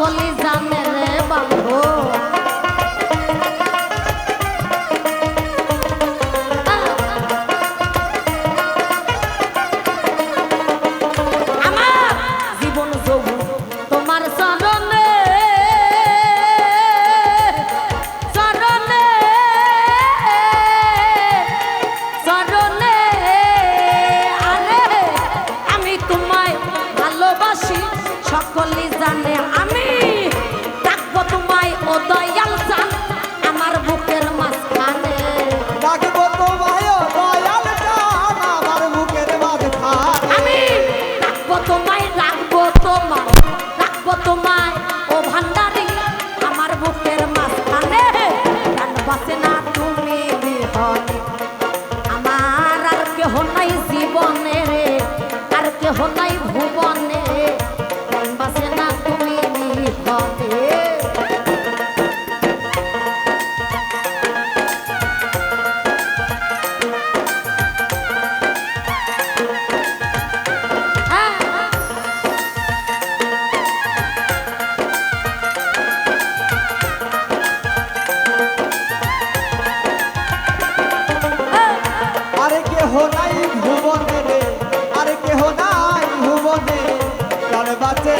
কলি জানে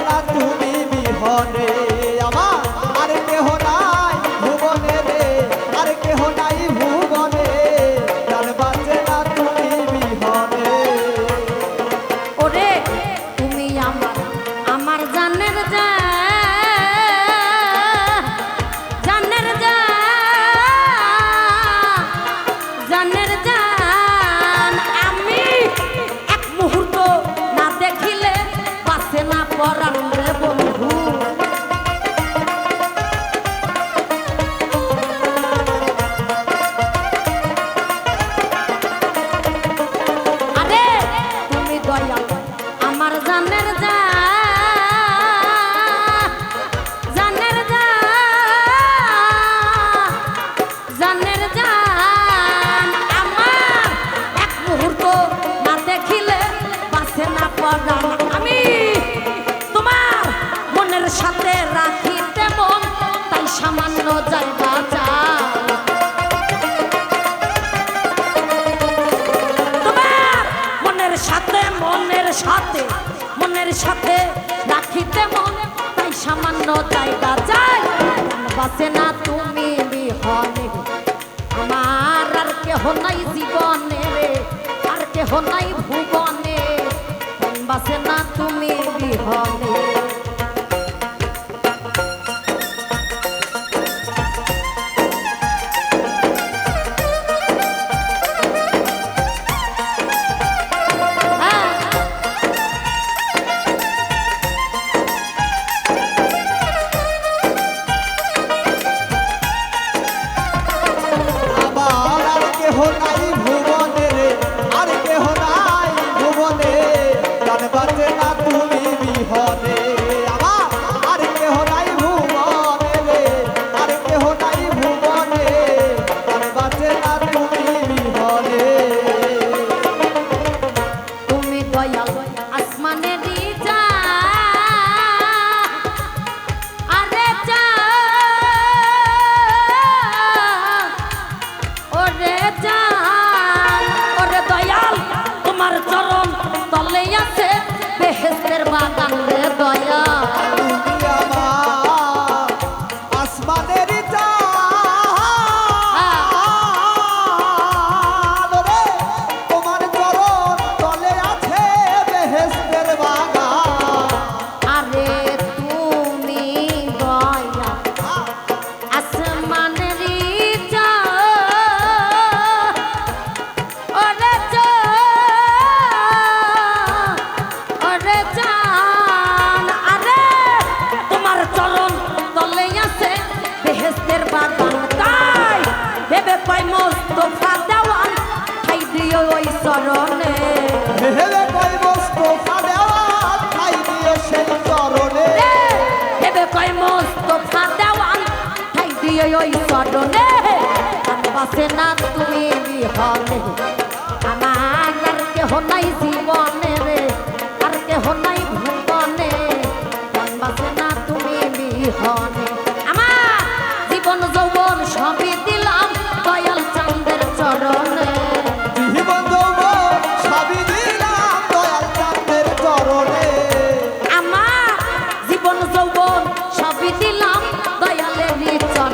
না তুমি বিহনে সাথে রাখিতে তাই সামান্য যাই বাজা মনের সাথে সাথে তাই সামান্য বাসে না তুমি কেহ নাই জীবনে রে আর কেহ নাই ভুবনে। বাসে না তুমি বিহনে। চরণে। হেবে কয় মস্ত ফাঁদে আওয়াজ ঠাই দিও সেই চরণে। হেবে কয় মস্ত ফাঁদে আওয়াজ ঠাই দিও ওই চরণে। পাশে না তুমি বিহনে। আমার আর কেহ নাই জীবনে রে আর কেহ নাই ভুবনে। পাশে না তুমি বিহনে।